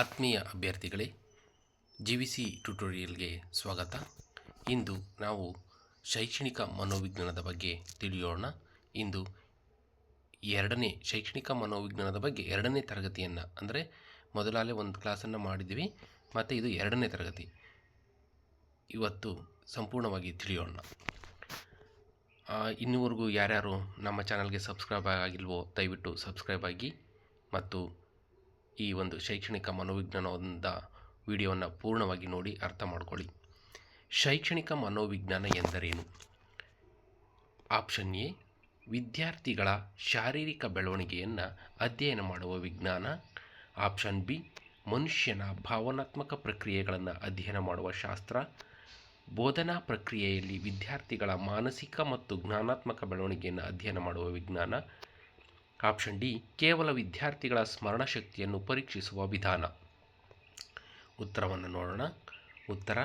ಆತ್ಮೀಯ ಅಭ್ಯರ್ಥಿಗಳೇ G V C ಟ್ಯುಟೋರಿಯಲ್ಗೆ ಸ್ವಾಗತ. ಇಂದು ನಾವು ಶೈಕ್ಷಣಿಕ ಮನೋವಿಜ್ಞಾನದ ಬಗ್ಗೆ ತಿಳಿಯೋಣ. ಇಂದು ಎರಡನೇ ಶೈಕ್ಷಣಿಕ ಮನೋವಿಜ್ಞಾನದ ಬಗ್ಗೆ ಎರಡನೇ ತರಗತಿಯನ್ನು, ಅಂದರೆ ಮೊದಲಾಲೇ ಒಂದು ಕ್ಲಾಸನ್ನು ಮಾಡಿದ್ವಿ ಮತ್ತು ಇದು ಎರಡನೇ ತರಗತಿ. ಇವತ್ತು ಸಂಪೂರ್ಣವಾಗಿ ತಿಳಿಯೋಣ. ಇನ್ನುವರೆಗೂ ಇನ್ನೂವರೆಗೂ ಯಾರ್ಯಾರು ನಮ್ಮ ಚಾನಲ್ಗೆ ಸಬ್ಸ್ಕ್ರೈಬ್ ಆಗಿಲ್ವೋ, ದಯವಿಟ್ಟು ಸಬ್ಸ್ಕ್ರೈಬ್ ಆಗಿ, ಮತ್ತು ಈ ಒಂದು ಶೈಕ್ಷಣಿಕ ಮನೋವಿಜ್ಞಾನದ ವಿಡಿಯೋವನ್ನು ಪೂರ್ಣವಾಗಿ ನೋಡಿ ಅರ್ಥ ಮಾಡ್ಕೊಳ್ಳಿ. ಶೈಕ್ಷಣಿಕ ಮನೋವಿಜ್ಞಾನ ಎಂದರೇನು? ಆಪ್ಷನ್ ಎ, ವಿದ್ಯಾರ್ಥಿಗಳ ಶಾರೀರಿಕ ಬೆಳವಣಿಗೆಯನ್ನು ಅಧ್ಯಯನ ಮಾಡುವ ವಿಜ್ಞಾನ. ಆಪ್ಷನ್ ಬಿ, ಮನುಷ್ಯನ ಭಾವನಾತ್ಮಕ ಪ್ರಕ್ರಿಯೆಗಳನ್ನು ಅಧ್ಯಯನ ಮಾಡುವ ಶಾಸ್ತ್ರ. ಬೋಧನಾ ಪ್ರಕ್ರಿಯೆಯಲ್ಲಿ ವಿದ್ಯಾರ್ಥಿಗಳ ಮಾನಸಿಕ ಮತ್ತು ಜ್ಞಾನಾತ್ಮಕ ಬೆಳವಣಿಗೆಯನ್ನು ಅಧ್ಯಯನ ಮಾಡುವ ವಿಜ್ಞಾನ. ಆಪ್ಷನ್ ಡಿ, ಕೇವಲ ವಿದ್ಯಾರ್ಥಿಗಳ ಸ್ಮರಣಶಕ್ತಿಯನ್ನು ಪರೀಕ್ಷಿಸುವ ವಿಧಾನ. ಉತ್ತರವನ್ನು ನೋಡೋಣ. ಉತ್ತರ,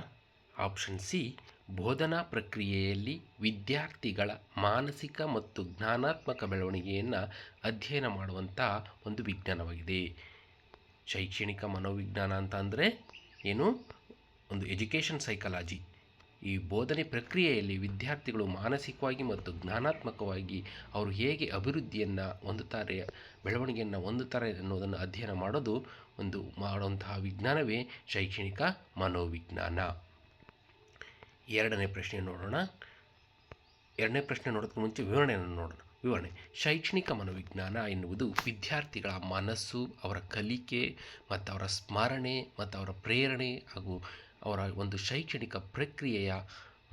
ಆಪ್ಷನ್ ಸಿ, ಬೋಧನಾ ಪ್ರಕ್ರಿಯೆಯಲ್ಲಿ ವಿದ್ಯಾರ್ಥಿಗಳ ಮಾನಸಿಕ ಮತ್ತು ಜ್ಞಾನಾತ್ಮಕ ಬೆಳವಣಿಗೆಯನ್ನು ಅಧ್ಯಯನ ಮಾಡುವಂಥ ಒಂದು ವಿಜ್ಞಾನವಾಗಿದೆ. ಶೈಕ್ಷಣಿಕ ಮನೋವಿಜ್ಞಾನ ಅಂತ ಅಂದರೆ ಏನು? ಒಂದು ಎಜುಕೇಷನ್ ಸೈಕಾಲಜಿ ಈ ಬೋಧನೆ ಪ್ರಕ್ರಿಯೆಯಲ್ಲಿ ವಿದ್ಯಾರ್ಥಿಗಳು ಮಾನಸಿಕವಾಗಿ ಮತ್ತು ಜ್ಞಾನಾತ್ಮಕವಾಗಿ ಅವರು ಹೇಗೆ ಅಭಿವೃದ್ಧಿಯನ್ನು ಹೊಂದುತ್ತಾರೆ, ಬೆಳವಣಿಗೆಯನ್ನು ಹೊಂದುತ್ತಾರೆ ಅನ್ನೋದನ್ನು ಅಧ್ಯಯನ ಮಾಡೋದು ಒಂದು ಮಾಡುವಂತಹ ವಿಜ್ಞಾನವೇ ಶೈಕ್ಷಣಿಕ ಮನೋವಿಜ್ಞಾನ. ಎರಡನೇ ಪ್ರಶ್ನೆ ನೋಡೋಣ. ಎರಡನೇ ಪ್ರಶ್ನೆ ನೋಡೋದಕ್ಕೆ ಮುಂಚೆ ವಿವರಣೆಯನ್ನು ನೋಡೋಣ. ವಿವರಣೆ. ಶೈಕ್ಷಣಿಕ ಮನೋವಿಜ್ಞಾನ ಎನ್ನುವುದು ವಿದ್ಯಾರ್ಥಿಗಳ ಮನಸ್ಸು, ಅವರ ಕಲಿಕೆ ಮತ್ತು ಅವರ ಸ್ಮರಣೆ ಮತ್ತು ಅವರ ಪ್ರೇರಣೆ ಹಾಗೂ ಅವರ ಒಂದು ಶೈಕ್ಷಣಿಕ ಪ್ರಕ್ರಿಯೆಯ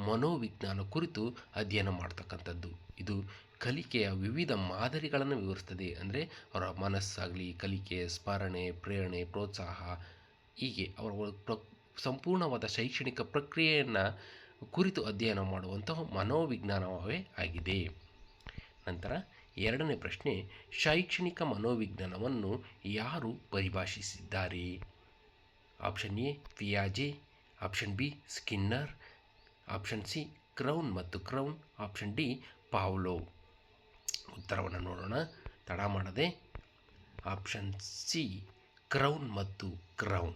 ಮನೋವಿಜ್ಞಾನ ಕುರಿತು ಅಧ್ಯಯನ ಮಾಡ್ತಕ್ಕಂಥದ್ದು. ಇದು ಕಲಿಕೆಯ ವಿವಿಧ ಮಾದರಿಗಳನ್ನು ವಿವರಿಸ್ತದೆ. ಅಂದರೆ ಅವರ ಮನಸ್ಸಾಗಲಿ, ಕಲಿಕೆ, ಸ್ಮರಣೆ, ಪ್ರೇರಣೆ, ಪ್ರೋತ್ಸಾಹ, ಹೀಗೆ ಅವರ ಪ್ರ, ಸಂಪೂರ್ಣವಾದ ಶೈಕ್ಷಣಿಕ ಪ್ರಕ್ರಿಯೆಯನ್ನು ಕುರಿತು ಅಧ್ಯಯನ ಮಾಡುವಂತಹ ಮನೋವಿಜ್ಞಾನವೇ ಆಗಿದೆ. ನಂತರ ಎರಡನೇ ಪ್ರಶ್ನೆ, ಶೈಕ್ಷಣಿಕ ಮನೋವಿಜ್ಞಾನವನ್ನು ಯಾರು ಪರಿಭಾಷಿಸಿದ್ದಾರೆ? Option A ಪಿಯಾಜೆ option B, Skinner. Option C, Crow ಮತ್ತು ಕ್ರೌನ್. Option D, Pavlov. ಉತ್ತರವನ್ನು ನೋಡೋಣ. ತಡ ಮಾಡದೆ. ಆಪ್ಷನ್ ಸಿ, ಕ್ರೌನ್ ಮತ್ತು ಕ್ರೌನ್.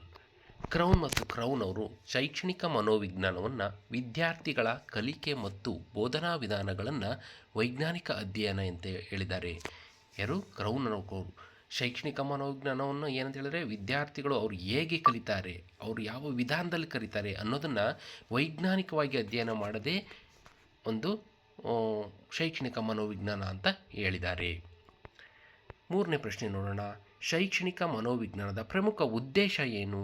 ಕ್ರೌನ್ ಮತ್ತು ಕ್ರೌನ್ ಅವರು ಶೈಕ್ಷಣಿಕ ಮನೋವಿಜ್ಞಾನವನ್ನು ವಿದ್ಯಾರ್ಥಿಗಳ ಕಲಿಕೆ ಮತ್ತು ಬೋಧನಾ ವಿಧಾನಗಳನ್ನು ವೈಜ್ಞಾನಿಕ ಅಧ್ಯಯನ ಅಂತ ಹೇಳಿದ್ದಾರೆ. ಯಾರು? ಕ್ರೌನ್ ಅವರು ಶೈಕ್ಷಣಿಕ ಮನೋವಿಜ್ಞಾನವನ್ನು ಏನಂತ ಹೇಳಿದ್ರೆ ವಿದ್ಯಾರ್ಥಿಗಳು ಅವರು ಹೇಗೆ ಕಲಿತಾರೆ, ಅವರು ಯಾವ ವಿಧಾನದಲ್ಲಿ ಕಲಿತಾರೆ ಅನ್ನೋದನ್ನು ವೈಜ್ಞಾನಿಕವಾಗಿ ಅಧ್ಯಯನ ಮಾಡದೆ ಒಂದು ಶೈಕ್ಷಣಿಕ ಮನೋವಿಜ್ಞಾನ ಅಂತ ಹೇಳಿದ್ದಾರೆ. ಮೂರನೇ ಪ್ರಶ್ನೆ ನೋಡೋಣ. ಶೈಕ್ಷಣಿಕ ಮನೋವಿಜ್ಞಾನದ ಪ್ರಮುಖ ಉದ್ದೇಶ ಏನು?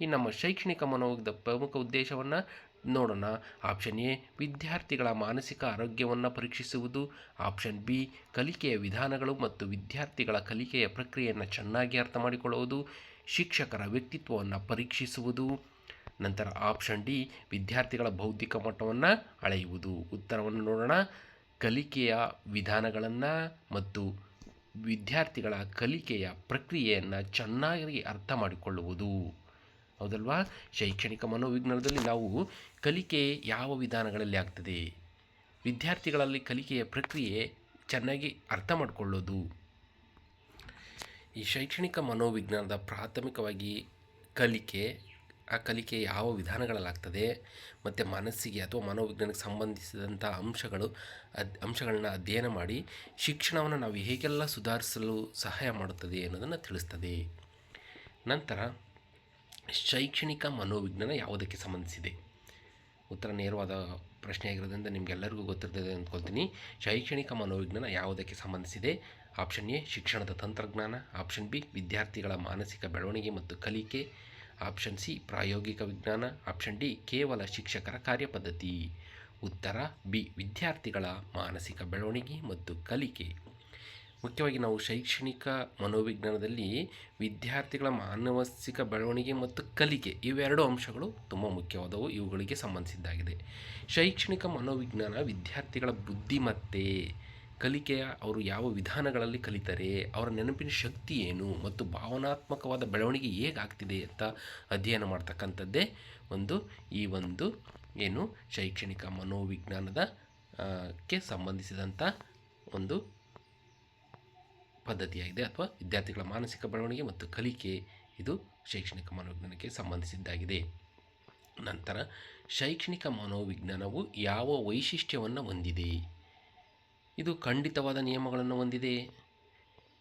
ಈ ನಮ್ಮ ಶೈಕ್ಷಣಿಕ ಮನೋವಿದ ಪ್ರಮುಖ ಉದ್ದೇಶವನ್ನು ನೋಡೋಣ. ಆಪ್ಷನ್ ಎ, ವಿದ್ಯಾರ್ಥಿಗಳ ಮಾನಸಿಕ ಆರೋಗ್ಯವನ್ನು ಪರೀಕ್ಷಿಸುವುದು. ಆಪ್ಷನ್ ಬಿ, ಕಲಿಕೆಯ ವಿಧಾನಗಳು ಮತ್ತು ವಿದ್ಯಾರ್ಥಿಗಳ ಕಲಿಕೆಯ ಪ್ರಕ್ರಿಯೆಯನ್ನು ಚೆನ್ನಾಗಿ ಅರ್ಥ ಮಾಡಿಕೊಳ್ಳುವುದು. ಶಿಕ್ಷಕರ ವ್ಯಕ್ತಿತ್ವವನ್ನು ಪರೀಕ್ಷಿಸುವುದು. ನಂತರ ಆಪ್ಷನ್ ಡಿ, ವಿದ್ಯಾರ್ಥಿಗಳ ಬೌದ್ಧಿಕ ಮಟ್ಟವನ್ನು ಅಳೆಯುವುದು. ಉತ್ತರವನ್ನು ನೋಡೋಣ. ಕಲಿಕೆಯ ವಿಧಾನಗಳನ್ನು ಮತ್ತು ವಿದ್ಯಾರ್ಥಿಗಳ ಕಲಿಕೆಯ ಪ್ರಕ್ರಿಯೆಯನ್ನು ಚೆನ್ನಾಗಿ ಅರ್ಥ ಮಾಡಿಕೊಳ್ಳುವುದು. ಹೌದಲ್ವಾ? ಶೈಕ್ಷಣಿಕ ಮನೋವಿಜ್ಞಾನದಲ್ಲಿ ನಾವು ಕಲಿಕೆ ಯಾವ ವಿಧಾನಗಳಲ್ಲಿ ಆಗ್ತದೆ? ವಿದ್ಯಾರ್ಥಿಗಳಲ್ಲಿ ಕಲಿಕೆಯ ಪ್ರಕ್ರಿಯೆ ಚೆನ್ನಾಗಿ ಅರ್ಥ ಮಾಡಿಕೊಳ್ಳೋದು. ಈ ಶೈಕ್ಷಣಿಕ ಮನೋವಿಜ್ಞಾನದ ಪ್ರಾಥಮಿಕವಾಗಿ ಕಲಿಕೆ, ಆ ಕಲಿಕೆ ಯಾವ ವಿಧಾನಗಳಲ್ಲಾಗ್ತದೆ ಮತ್ತು ಮನಸ್ಸಿಗೆ ಅಥವಾ ಮನೋವಿಜ್ಞಾನಕ್ಕೆ ಸಂಬಂಧಿಸಿದಂಥ ಅಂಶಗಳು, ಅದ್, ಅಂಶಗಳನ್ನ ಅಧ್ಯಯನ ಮಾಡಿ ಶಿಕ್ಷಣವನ್ನು ನಾವು ಹೇಗೆಲ್ಲ ಸುಧಾರಿಸಲು ಸಹಾಯ ಮಾಡುತ್ತದೆ ಅನ್ನೋದನ್ನು ತಿಳಿಸ್ತದೆ. ನಂತರ ಶೈಕ್ಷಣಿಕ ಮನೋವಿಜ್ಞಾನ ಯಾವುದಕ್ಕೆ ಸಂಬಂಧಿಸಿದೆ? ಉತ್ತರ ನೇರವಾದ ಪ್ರಶ್ನೆ ಆಗಿರೋದ್ರಿಂದ ನಿಮಗೆಲ್ಲರಿಗೂ ಗೊತ್ತಿರ್ತದೆ ಅಂದ್ಕೊಳ್ತೀನಿ. ಶೈಕ್ಷಣಿಕ ಮನೋವಿಜ್ಞಾನ ಯಾವುದಕ್ಕೆ ಸಂಬಂಧಿಸಿದೆ? ಆಪ್ಷನ್ ಎ, ಶಿಕ್ಷಣದ ತಂತ್ರಜ್ಞಾನ. ಆಪ್ಷನ್ ಬಿ, ವಿದ್ಯಾರ್ಥಿಗಳ ಮಾನಸಿಕ ಬೆಳವಣಿಗೆ ಮತ್ತು ಕಲಿಕೆ. ಆಪ್ಷನ್ ಸಿ, ಪ್ರಾಯೋಗಿಕ ವಿಜ್ಞಾನ. ಆಪ್ಷನ್ ಡಿ, ಕೇವಲ ಶಿಕ್ಷಕರ ಕಾರ್ಯಪದ್ಧತಿ. ಉತ್ತರ ಬಿ, ವಿದ್ಯಾರ್ಥಿಗಳ ಮಾನಸಿಕ ಬೆಳವಣಿಗೆ ಮತ್ತು ಕಲಿಕೆ. ಮುಖ್ಯವಾಗಿ ನಾವು ಶೈಕ್ಷಣಿಕ ಮನೋವಿಜ್ಞಾನದಲ್ಲಿ ವಿದ್ಯಾರ್ಥಿಗಳ ಮಾನವಸಿಕ ಬೆಳವಣಿಗೆ ಮತ್ತು ಕಲಿಕೆ ಇವೆರಡು ಅಂಶಗಳು ತುಂಬ ಮುಖ್ಯವಾದವು, ಇವುಗಳಿಗೆ ಸಂಬಂಧಿಸಿದ್ದಾಗಿದೆ. ಶೈಕ್ಷಣಿಕ ಮನೋವಿಜ್ಞಾನ ವಿದ್ಯಾರ್ಥಿಗಳ ಬುದ್ಧಿಮತ್ತೆ, ಕಲಿಕೆಯ ಅವರು ಯಾವ ವಿಧಾನಗಳಲ್ಲಿ ಕಲಿತಾರೆ, ಅವರ ನೆನಪಿನ ಶಕ್ತಿ ಏನು ಮತ್ತು ಭಾವನಾತ್ಮಕವಾದ ಬೆಳವಣಿಗೆ ಹೇಗಾಗ್ತಿದೆ ಅಂತ ಅಧ್ಯಯನ ಮಾಡ್ತಕ್ಕಂಥದ್ದೇ ಒಂದು, ಈ ಒಂದು ಏನು ಶೈಕ್ಷಣಿಕ ಮನೋವಿಜ್ಞಾನದ ಕ್ಕೆ ಸಂಬಂಧಿಸಿದಂಥ ಒಂದು ಪದ್ಧತಿಯಾಗಿದೆ ಅಥವಾ ವಿದ್ಯಾರ್ಥಿಗಳ ಮಾನಸಿಕ ಬೆಳವಣಿಗೆ ಮತ್ತು ಕಲಿಕೆ ಇದು ಶೈಕ್ಷಣಿಕ ಮನೋವಿಜ್ಞಾನಕ್ಕೆ ಸಂಬಂಧಿಸಿದ್ದಾಗಿದೆ. ನಂತರ ಶೈಕ್ಷಣಿಕ ಮನೋವಿಜ್ಞಾನವು ಯಾವ ವೈಶಿಷ್ಟ್ಯವನ್ನು ಹೊಂದಿದೆ? ಇದು ಖಂಡಿತವಾದ ನಿಯಮಗಳನ್ನು ಹೊಂದಿದೆ.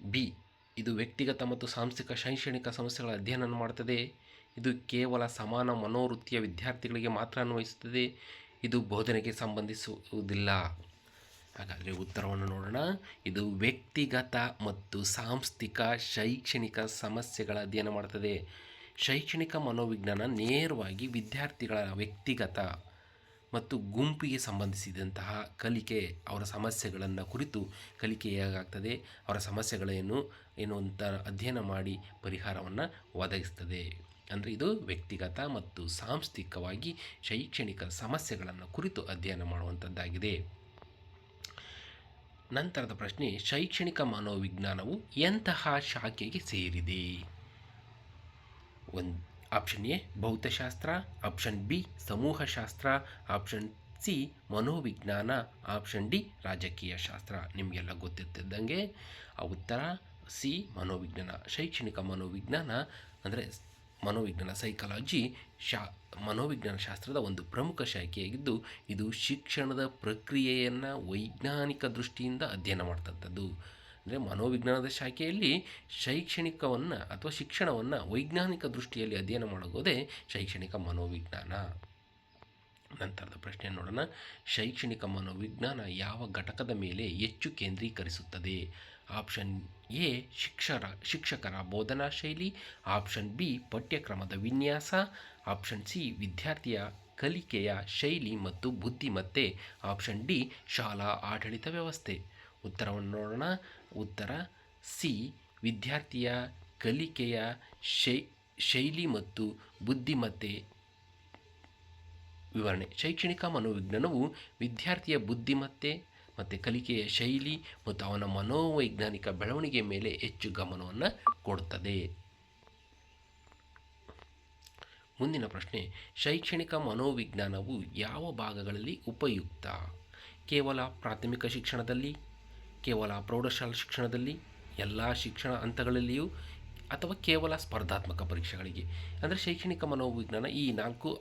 ಬಿ, ಇದು ವ್ಯಕ್ತಿಗತ ಮತ್ತು ಸಾಂಸ್ಥಿಕ ಶೈಕ್ಷಣಿಕ ಸಮಸ್ಯೆಗಳ ಅಧ್ಯಯನ ಮಾಡುತ್ತದೆ. ಇದು ಕೇವಲ ಸಮಾನ ಮನೋವೃತ್ತಿಯ ವಿದ್ಯಾರ್ಥಿಗಳಿಗೆ ಮಾತ್ರ ಅನ್ವಯಿಸುತ್ತದೆ. ಇದು ಬೋಧನೆಗೆ ಸಂಬಂಧಿಸುವುದಿಲ್ಲ. ಹಾಗಾದರೆ ಉತ್ತರವನ್ನು ನೋಡೋಣ. ಇದು ವ್ಯಕ್ತಿಗತ ಮತ್ತು ಸಾಂಸ್ಥಿಕ ಶೈಕ್ಷಣಿಕ ಸಮಸ್ಯೆಗಳ ಅಧ್ಯಯನ ಮಾಡ್ತದೆ. ಶೈಕ್ಷಣಿಕ ಮನೋವಿಜ್ಞಾನ ನೇರವಾಗಿ ವಿದ್ಯಾರ್ಥಿಗಳ ವ್ಯಕ್ತಿಗತ ಮತ್ತು ಗುಂಪಿಗೆ ಸಂಬಂಧಿಸಿದಂತಹ ಕಲಿಕೆ, ಅವರ ಸಮಸ್ಯೆಗಳನ್ನು ಕುರಿತು ಕಲಿಕೆ ಅವರ ಸಮಸ್ಯೆಗಳೇನು ಏನು ಅಂತ ಅಧ್ಯಯನ ಮಾಡಿ ಪರಿಹಾರವನ್ನು ಒದಗಿಸ್ತದೆ. ಅಂದರೆ ಇದು ವ್ಯಕ್ತಿಗತ ಮತ್ತು ಸಾಂಸ್ಥಿಕವಾಗಿ ಶೈಕ್ಷಣಿಕ ಸಮಸ್ಯೆಗಳನ್ನು ಕುರಿತು ಅಧ್ಯಯನ ಮಾಡುವಂಥದ್ದಾಗಿದೆ ನಂತರದ ಪ್ರಶ್ನೆ, ಶೈಕ್ಷಣಿಕ ಮನೋವಿಜ್ಞಾನವು ಎಂತಹ ಶಾಖೆಗೆ ಸೇರಿದೆ? ಒಂದು, ಆಪ್ಷನ್ ಎ, ಭೌತಶಾಸ್ತ್ರ, ಆಪ್ಷನ್ ಬಿ, ಸಮೂಹಶಾಸ್ತ್ರ, ಆಪ್ಷನ್ ಸಿ, ಮನೋವಿಜ್ಞಾನ, ಆಪ್ಷನ್ ಡಿ, ರಾಜಕೀಯ ಶಾಸ್ತ್ರ. ನಿಮಗೆಲ್ಲ ಗೊತ್ತಿರ್ತಿದ್ದಂಗೆ ಆ ಉತ್ತರ ಸಿ, ಮನೋವಿಜ್ಞಾನ. ಶೈಕ್ಷಣಿಕ ಮನೋವಿಜ್ಞಾನ ಅಂದರೆ ಮನೋವಿಜ್ಞಾನ ಸೈಕಾಲಜಿ ಶಾ, ಮನೋವಿಜ್ಞಾನ ಶಾಸ್ತ್ರದ ಒಂದು ಪ್ರಮುಖ ಶಾಖೆಯಾಗಿದ್ದು, ಇದು ಶಿಕ್ಷಣದ ಪ್ರಕ್ರಿಯೆಯನ್ನು ವೈಜ್ಞಾನಿಕ ದೃಷ್ಟಿಯಿಂದ ಅಧ್ಯಯನ ಮಾಡ್ತಂಥದ್ದು ಅಂದರೆ ಮನೋವಿಜ್ಞಾನದ ಶಾಖೆಯಲ್ಲಿ ಶೈಕ್ಷಣಿಕವನ್ನು ಅಥವಾ ಶಿಕ್ಷಣವನ್ನು ವೈಜ್ಞಾನಿಕ ದೃಷ್ಟಿಯಲ್ಲಿ ಅಧ್ಯಯನ ಮಾಡೋದೇ ಶೈಕ್ಷಣಿಕ ಮನೋವಿಜ್ಞಾನ. ನಂತರದ ಪ್ರಶ್ನೆ ನೋಡೋಣ. ಶೈಕ್ಷಣಿಕ ಮನೋವಿಜ್ಞಾನ ಯಾವ ಘಟಕದ ಮೇಲೆ ಹೆಚ್ಚು ಕೇಂದ್ರೀಕರಿಸುತ್ತದೆ? ಆಪ್ಷನ್ ಎ, ಶಿಕ್ಷರ, ಶಿಕ್ಷಕರ ಬೋಧನಾ ಶೈಲಿ, ಆಪ್ಷನ್ ಬಿ, ಪಠ್ಯಕ್ರಮದ ವಿನ್ಯಾಸ, ಆಪ್ಷನ್ ಸಿ, ವಿದ್ಯಾರ್ಥಿಯ ಕಲಿಕೆಯ ಶೈಲಿ ಮತ್ತು ಬುದ್ಧಿಮತ್ತೆ, ಆಪ್ಷನ್ ಡಿ, ಶಾಲಾ ಆಡಳಿತ ವ್ಯವಸ್ಥೆ. ಉತ್ತರವನ್ನು ನೋಡೋಣ. ಉತ್ತರ, ಸಿ, ವಿದ್ಯಾರ್ಥಿಯ ಕಲಿಕೆಯ ಶೈ, ಶೈಲಿ ಮತ್ತು ಬುದ್ಧಿಮತ್ತೆ. ವಿವರಣೆ, ಶೈಕ್ಷಣಿಕ ಮನೋವಿಜ್ಞಾನವು ವಿದ್ಯಾರ್ಥಿಯ ಬುದ್ಧಿಮತ್ತೆ ಮತ್ತು ಕಲಿಕೆಯ ಶೈಲಿ ಮತ್ತು ಅವನ ಮನೋವೈಜ್ಞಾನಿಕ ಬೆಳವಣಿಗೆ ಮೇಲೆ ಹೆಚ್ಚು ಗಮನವನ್ನು ಕೊಡುತ್ತದೆ ಮುಂದಿನ ಪ್ರಶ್ನೆ, ಶೈಕ್ಷಣಿಕ ಮನೋವಿಜ್ಞಾನವು ಯಾವ ಭಾಗಗಳಲ್ಲಿ ಉಪಯುಕ್ತ? ಕೇವಲ ಪ್ರಾಥಮಿಕ ಶಿಕ್ಷಣದಲ್ಲಿ, ಕೇವಲ ಪ್ರೌಢಶಾಲಾ ಶಿಕ್ಷಣದಲ್ಲಿ, ಎಲ್ಲ ಶಿಕ್ಷಣ ಹಂತಗಳಲ್ಲಿಯೂ, ಅಥವಾ ಕೇವಲ ಸ್ಪರ್ಧಾತ್ಮಕ ಪರೀಕ್ಷೆಗಳಿಗೆ? ಅಂದರೆ ಶೈಕ್ಷಣಿಕ ಮನೋವಿಜ್ಞಾನ ಈ ನಾಲ್ಕು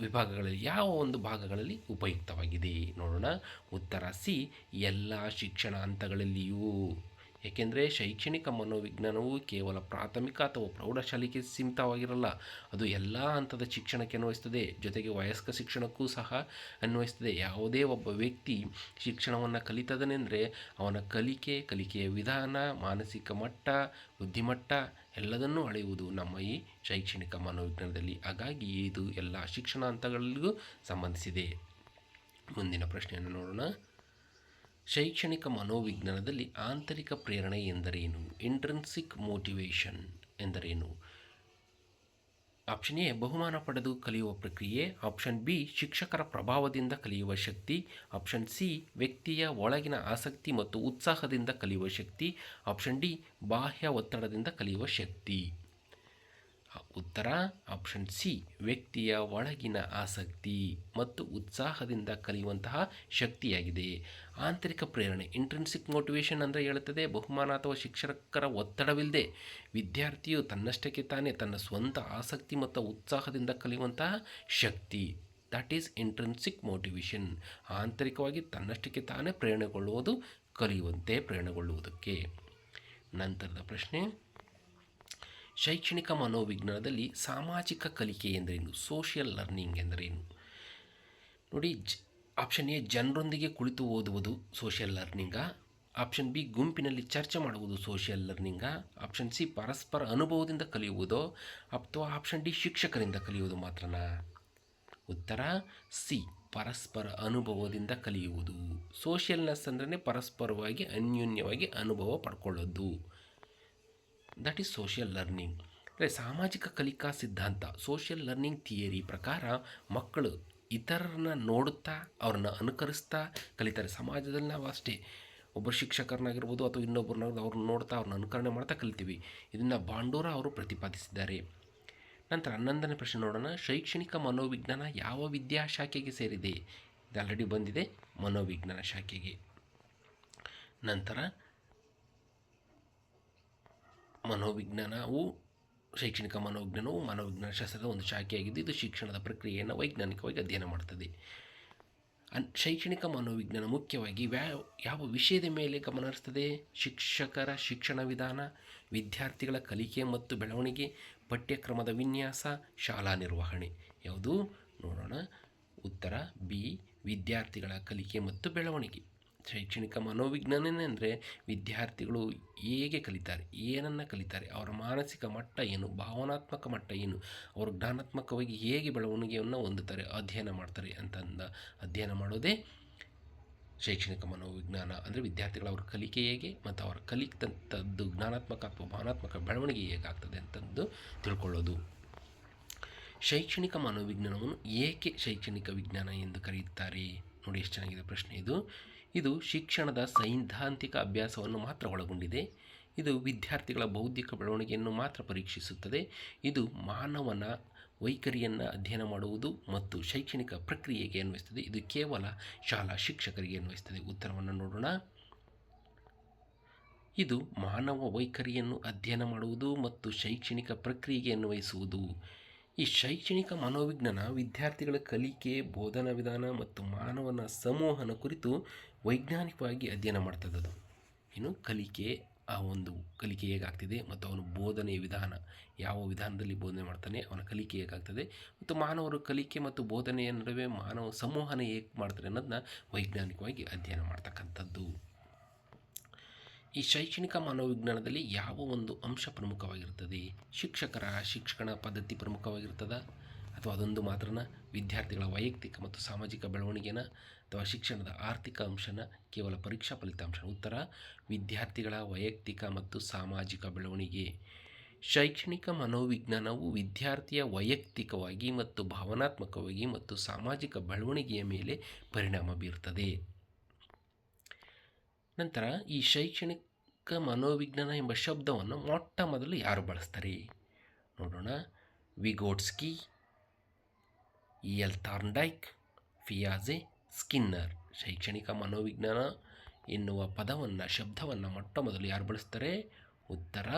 ವಿಭಾಗಗಳಲ್ಲಿ ಯಾವ ಒಂದು ಭಾಗಗಳಲ್ಲಿ ಉಪಯುಕ್ತವಾಗಿದೆ ನೋಡೋಣ. ಉತ್ತರ ಸಿ ಎಲ್ಲ ಶಿಕ್ಷಣ ಹಂತಗಳಲ್ಲಿಯೂ ಏಕೆಂದರೆ ಶೈಕ್ಷಣಿಕ ಮನೋವಿಜ್ಞಾನವು ಕೇವಲ ಪ್ರಾಥಮಿಕ ಅಥವಾ ಪ್ರೌಢಶಾಲೆಗೆ ಸೀಮಿತವಾಗಿರಲ್ಲ, ಅದು ಎಲ್ಲ ಹಂತದ ಶಿಕ್ಷಣಕ್ಕೆ ಅನ್ವಯಿಸ್ತದೆ ಜೊತೆಗೆ ವಯಸ್ಕ ಶಿಕ್ಷಣಕ್ಕೂ ಸಹ ಅನ್ವಯಿಸ್ತದೆ ಯಾವುದೇ ಒಬ್ಬ ವ್ಯಕ್ತಿ ಶಿಕ್ಷಣವನ್ನು ಕಲಿತದನೆಂದರೆ ಅವನ ಕಲಿಕೆ, ಕಲಿಕೆಯ ವಿಧಾನ, ಮಾನಸಿಕ ಮಟ್ಟ, ಬುದ್ಧಿಮಟ್ಟ ಎಲ್ಲದನ್ನೂ ಅಳೆಯುವುದು ನಮ್ಮ ಈ ಶೈಕ್ಷಣಿಕ ಮನೋವಿಜ್ಞಾನದಲ್ಲಿ. ಹಾಗಾಗಿ ಇದು ಎಲ್ಲ ಶಿಕ್ಷಣ ಹಂತಗಳಿಗೂ ಸಂಬಂಧಿಸಿದೆ. ಮುಂದಿನ ಪ್ರಶ್ನೆಯನ್ನು ನೋಡೋಣ. ಶೈಕ್ಷಣಿಕ ಮನೋವಿಜ್ಞಾನದಲ್ಲಿ ಆಂತರಿಕ ಪ್ರೇರಣೆ ಎಂದರೇನು? ಇಂಟ್ರೆನ್ಸಿಕ್ ಮೋಟಿವೇಶನ್ ಎಂದರೇನು? ಆಪ್ಷನ್ ಎ, ಬಹುಮಾನ ಪಡೆದು ಕಲಿಯುವ ಪ್ರಕ್ರಿಯೆ. ಆಪ್ಷನ್ ಬಿ, ಶಿಕ್ಷಕರ ಪ್ರಭಾವದಿಂದ ಕಲಿಯುವ ಶಕ್ತಿ. ಆಪ್ಷನ್ ಸಿ, ವ್ಯಕ್ತಿಯ ಒಳಗಿನ ಆಸಕ್ತಿ ಮತ್ತು ಉತ್ಸಾಹದಿಂದ ಕಲಿಯುವ ಶಕ್ತಿ. ಆಪ್ಷನ್ ಡಿ, ಬಾಹ್ಯ ಒತ್ತಡದಿಂದ ಕಲಿಯುವ ಶಕ್ತಿ. ಉತ್ತರ ಆಪ್ಷನ್ ಸಿ ವ್ಯಕ್ತಿಯ ಒಳಗಿನ ಆಸಕ್ತಿ ಮತ್ತು ಉತ್ಸಾಹದಿಂದ ಕಲಿಯುವಂತಹ ಶಕ್ತಿಯಾಗಿದೆ. ಆಂತರಿಕ ಪ್ರೇರಣೆ ಇಂಟ್ರೆನ್ಸಿಕ್ ಮೋಟಿವೇಶನ್ ಅಂದರೆ ಹೇಳುತ್ತದೆ, ಬಹುಮಾನ ಅಥವಾ ಶಿಕ್ಷಕರ ಒತ್ತಡವಿಲ್ಲದೆ ವಿದ್ಯಾರ್ಥಿಯು ತನ್ನಷ್ಟಕ್ಕೆ ತಾನೇ ತನ್ನ ಸ್ವಂತ ಆಸಕ್ತಿ ಮತ್ತು ಉತ್ಸಾಹದಿಂದ ಕಲಿಯುವಂತಹ ಶಕ್ತಿ. ದಟ್ ಈಸ್ ಇಂಟ್ರೆನ್ಸಿಕ್ ಮೋಟಿವೇಶನ್ ಆಂತರಿಕವಾಗಿ ತನ್ನಷ್ಟಕ್ಕೆ ತಾನೇ ಪ್ರೇರಣೆಗೊಳ್ಳುವುದು, ಕಲಿಯುವಂತೆ ಪ್ರೇರಣೆಗೊಳ್ಳುವುದಕ್ಕೆ. ನಂತರದ ಪ್ರಶ್ನೆ. ಶೈಕ್ಷಣಿಕ ಮನೋವಿಜ್ಞಾನದಲ್ಲಿ ಸಾಮಾಜಿಕ ಕಲಿಕೆ ಎಂದರೇನು? ಸೋಷಿಯಲ್ ಲರ್ನಿಂಗ್ ಎಂದರೇನು? ನೋಡಿ, ಜ ಆಪ್ಷನ್ ಎ, ಜನರೊಂದಿಗೆ ಕುಳಿತು ಓದುವುದು ಸೋಷಿಯಲ್ ಲರ್ನಿಂಗಾ ಆಪ್ಷನ್ ಬಿ, ಗುಂಪಿನಲ್ಲಿ ಚರ್ಚೆ ಮಾಡುವುದು ಸೋಷಿಯಲ್ ಲರ್ನಿಂಗಾ ಆಪ್ಷನ್ ಸಿ, ಪರಸ್ಪರ ಅನುಭವದಿಂದ ಕಲಿಯುವುದೋ. ಅಥವಾ ಆಪ್ಷನ್ ಡಿ, ಶಿಕ್ಷಕರಿಂದ ಕಲಿಯುವುದು ಮಾತ್ರನಾ? ಉತ್ತರ ಸಿ, ಪರಸ್ಪರ ಅನುಭವದಿಂದ ಕಲಿಯುವುದು. ಸೋಷಿಯಲ್ನೆಸ್ ಅಂದ್ರೆ ಪರಸ್ಪರವಾಗಿ ಅನ್ಯೋನ್ಯವಾಗಿ ಅನುಭವ ಪಡ್ಕೊಳ್ಳೋದು. ದಟ್ ಈಸ್ ಸೋಷಿಯಲ್ ಲರ್ನಿಂಗ್ ಅಂದರೆ ಸಾಮಾಜಿಕ ಕಲಿಕಾ ಸಿದ್ಧಾಂತ ಸೋಷಿಯಲ್ ಲರ್ನಿಂಗ್ ಥಿಯರಿ ಪ್ರಕಾರ ಮಕ್ಕಳು ಇತರರನ್ನ ನೋಡುತ್ತಾ, ಅವ್ರನ್ನ ಅನುಕರಿಸ್ತಾ ಕಲಿತಾರೆ. ಸಮಾಜದಲ್ಲಿ ನಾವು ಅಷ್ಟೇ. ಒಬ್ಬ ಶಿಕ್ಷಕರನ್ನಾಗಿರ್ಬೋದು ಅಥವಾ ಇನ್ನೊಬ್ಬರನ್ನ ಅವ್ರನ್ನ ನೋಡ್ತಾ, ಅವ್ರನ್ನ ಅನುಕರಣೆ ಮಾಡ್ತಾ ಕಲಿತೀವಿ. ಇದನ್ನು ಬಾಂಡೂರ ಅವರು ಪ್ರತಿಪಾದಿಸಿದ್ದಾರೆ. ನಂತರ ಹನ್ನೊಂದನೇ ಪ್ರಶ್ನೆ ನೋಡೋಣ. ಶೈಕ್ಷಣಿಕ ಮನೋವಿಜ್ಞಾನ ಯಾವ ವಿದ್ಯಾಶಾಖೆಗೆ ಸೇರಿದೆ? ಇದು ಆಲ್ರೆಡಿ ಬಂದಿದೆ. ಮನೋವಿಜ್ಞಾನ ಶಾಖೆಗೆ. ನಂತರ ಮನೋವಿಜ್ಞಾನವು ಶೈಕ್ಷಣಿಕ ಮನೋವಿಜ್ಞಾನವು ಮನೋವಿಜ್ಞಾನ ಶಾಸ್ತ್ರದ ಒಂದು ಶಾಖೆಯಾಗಿದ್ದು, ಇದು ಶಿಕ್ಷಣದ ಪ್ರಕ್ರಿಯೆಯನ್ನು ವೈಜ್ಞಾನಿಕವಾಗಿ ಅಧ್ಯಯನ ಮಾಡ್ತದೆ. ಅನ್, ಶೈಕ್ಷಣಿಕ ಮನೋವಿಜ್ಞಾನ ಮುಖ್ಯವಾಗಿ ವ್ಯಾ, ಯಾವ ವಿಷಯದ ಮೇಲೆ ಗಮನ ಹರಿಸ್ತದೆ ಶಿಕ್ಷಕರ ಶಿಕ್ಷಣ ವಿಧಾನ, ವಿದ್ಯಾರ್ಥಿಗಳ ಕಲಿಕೆ ಮತ್ತು ಬೆಳವಣಿಗೆ, ಪಠ್ಯಕ್ರಮದ ವಿನ್ಯಾಸ, ಶಾಲಾ ನಿರ್ವಹಣೆ. ಯಾವುದು? ನೋಡೋಣ. ಉತ್ತರ, ಬಿ, ವಿದ್ಯಾರ್ಥಿಗಳ ಕಲಿಕೆ ಮತ್ತು ಬೆಳವಣಿಗೆ. ಶೈಕ್ಷಣಿಕ ಮನೋವಿಜ್ಞಾನನೇ ವಿದ್ಯಾರ್ಥಿಗಳು ಹೇಗೆ ಕಲಿತಾರೆ, ಏನನ್ನು ಕಲಿತಾರೆ, ಅವರ ಮಾನಸಿಕ ಮಟ್ಟ ಏನು, ಭಾವನಾತ್ಮಕ ಮಟ್ಟ ಏನು, ಅವರು ಜ್ಞಾನಾತ್ಮಕವಾಗಿ ಹೇಗೆ ಬೆಳವಣಿಗೆಯನ್ನು ಹೊಂದುತ್ತಾರೆ, ಅಧ್ಯಯನ ಮಾಡ್ತಾರೆ ಅಂತಂದ ಅಧ್ಯಯನ ಮಾಡೋದೇ ಶೈಕ್ಷಣಿಕ ಮನೋವಿಜ್ಞಾನ. ಅಂದರೆ ವಿದ್ಯಾರ್ಥಿಗಳ ಅವರ ಕಲಿಕೆ ಹೇಗೆ ಮತ್ತು ಅವರ ಕಲಿತಂಥದ್ದು ಜ್ಞಾನಾತ್ಮಕ ಅಥವಾ ಭಾವನಾತ್ಮಕ ಬೆಳವಣಿಗೆ ಹೇಗಾಗ್ತದೆ ಅಂತಂದು ತಿಳ್ಕೊಳ್ಳೋದು. ಶೈಕ್ಷಣಿಕ ಮನೋವಿಜ್ಞಾನವನ್ನು ಏಕೆ ಶೈಕ್ಷಣಿಕ ವಿಜ್ಞಾನ ಎಂದು ಕರೆಯುತ್ತಾರೆ ನೋಡಿ ಎಷ್ಟು ಚೆನ್ನಾಗಿದೆ ಪ್ರಶ್ನೆ ಇದು. ಇದು ಶಿಕ್ಷಣದ ಸೈದ್ಧಾಂತಿಕ ಅಭ್ಯಾಸವನ್ನು ಮಾತ್ರ ಒಳಗೊಂಡಿದೆ. ಇದು ವಿದ್ಯಾರ್ಥಿಗಳ ಬೌದ್ಧಿಕ ಬೆಳವಣಿಗೆಯನ್ನು ಮಾತ್ರ ಪರೀಕ್ಷಿಸುತ್ತದೆ. ಇದು ಮಾನವನ ವೈಖರಿಯನ್ನು ಅಧ್ಯಯನ ಮಾಡುವುದು ಮತ್ತು ಶೈಕ್ಷಣಿಕ ಪ್ರಕ್ರಿಯೆಗೆ ಅನ್ವಯಿಸ್ತದೆ ಇದು ಕೇವಲ ಶಾಲಾ ಶಿಕ್ಷಕರಿಗೆ ಅನ್ವಯಿಸ್ತದೆ ಉತ್ತರವನ್ನು ನೋಡೋಣ. ಇದು ಮಾನವ ವೈಖರಿಯನ್ನು ಅಧ್ಯಯನ ಮಾಡುವುದು ಮತ್ತು ಶೈಕ್ಷಣಿಕ ಪ್ರಕ್ರಿಯೆಗೆ ಅನ್ವಯಿಸುವುದು. ಈ ಶೈಕ್ಷಣಿಕ ಮನೋವಿಜ್ಞಾನ ವಿದ್ಯಾರ್ಥಿಗಳ ಕಲಿಕೆ, ಬೋಧನಾ ವಿಧಾನ ಮತ್ತು ಮಾನವನ ಸಮೂಹನ ಕುರಿತು ವೈಜ್ಞಾನಿಕವಾಗಿ ಅಧ್ಯಯನ ಮಾಡ್ತದದು. ಏನು ಕಲಿಕೆ ಆ ಒಂದು ಕಲಿಕೆ ಹೇಗಾಗ್ತಿದೆ ಮತ್ತು ಅವನು ಬೋಧನೆಯ ವಿಧಾನ, ಯಾವ ವಿಧಾನದಲ್ಲಿ ಬೋಧನೆ ಮಾಡ್ತಾನೆ, ಅವನ ಕಲಿಕೆ ಹೇಗಾಗ್ತದೆ ಮತ್ತು ಮಾನವರು ಕಲಿಕೆ ಮತ್ತು ಬೋಧನೆಯ ನಡುವೆ ಮಾನವ ಸಂವಹನ ಹೇಗೆ ಮಾಡ್ತಾರೆ ಅನ್ನೋದನ್ನ ವೈಜ್ಞಾನಿಕವಾಗಿ ಅಧ್ಯಯನ ಮಾಡ್ತಕ್ಕಂಥದ್ದು. ಈ ಶೈಕ್ಷಣಿಕ ಮನೋವಿಜ್ಞಾನದಲ್ಲಿ ಯಾವ ಒಂದು ಅಂಶ ಪ್ರಮುಖವಾಗಿರ್ತದೆ? ಶಿಕ್ಷಕರ ಶಿಕ್ಷಣ ಪದ್ಧತಿ ಪ್ರಮುಖವಾಗಿರ್ತದ ಅಥವಾ ಅದೊಂದು ಮಾತ್ರನ? ವಿದ್ಯಾರ್ಥಿಗಳ ವೈಯಕ್ತಿಕ ಮತ್ತು ಸಾಮಾಜಿಕ ಬೆಳವಣಿಗೆನ? ಅಥವಾ ಶಿಕ್ಷಣದ ಆರ್ಥಿಕ ಅಂಶನ ಕೇವಲ ಪರೀಕ್ಷಾ ಫಲಿತಾಂಶ ಉತ್ತರ, ವಿದ್ಯಾರ್ಥಿಗಳ ವೈಯಕ್ತಿಕ ಮತ್ತು ಸಾಮಾಜಿಕ ಬೆಳವಣಿಗೆ. ಶೈಕ್ಷಣಿಕ ಮನೋವಿಜ್ಞಾನವು ವಿದ್ಯಾರ್ಥಿಯ ವೈಯಕ್ತಿಕವಾಗಿ ಮತ್ತು ಭಾವನಾತ್ಮಕವಾಗಿ ಮತ್ತು ಸಾಮಾಜಿಕ ಬೆಳವಣಿಗೆಯ ಮೇಲೆ ಪರಿಣಾಮ ಬೀರ್ತದೆ. ನಂತರ, ಈ ಶೈಕ್ಷಣಿಕ ಮನೋವಿಜ್ಞಾನ ಎಂಬ ಶಬ್ದವನ್ನು ಮೊಟ್ಟ ಮೊದಲು ಯಾರು ಬಳಸ್ತಾರೆ? ನೋಡೋಣ. ವಿಗೋಟ್ಸ್ಕಿ, ಇ ಎಲ್ ಥಾರ್ನ್ಡೈಕ್ ಫಿಯಾಜೆ ಸ್ಕಿನ್ನರ್. ಶೈಕ್ಷಣಿಕ ಮನೋವಿಜ್ಞಾನ ಎನ್ನುವ ಪದವನ್ನು, ಶಬ್ದವನ್ನು ಮೊಟ್ಟ ಮೊದಲು ಯಾರು ಬಳಸ್ತಾರೆ? ಉತ್ತರ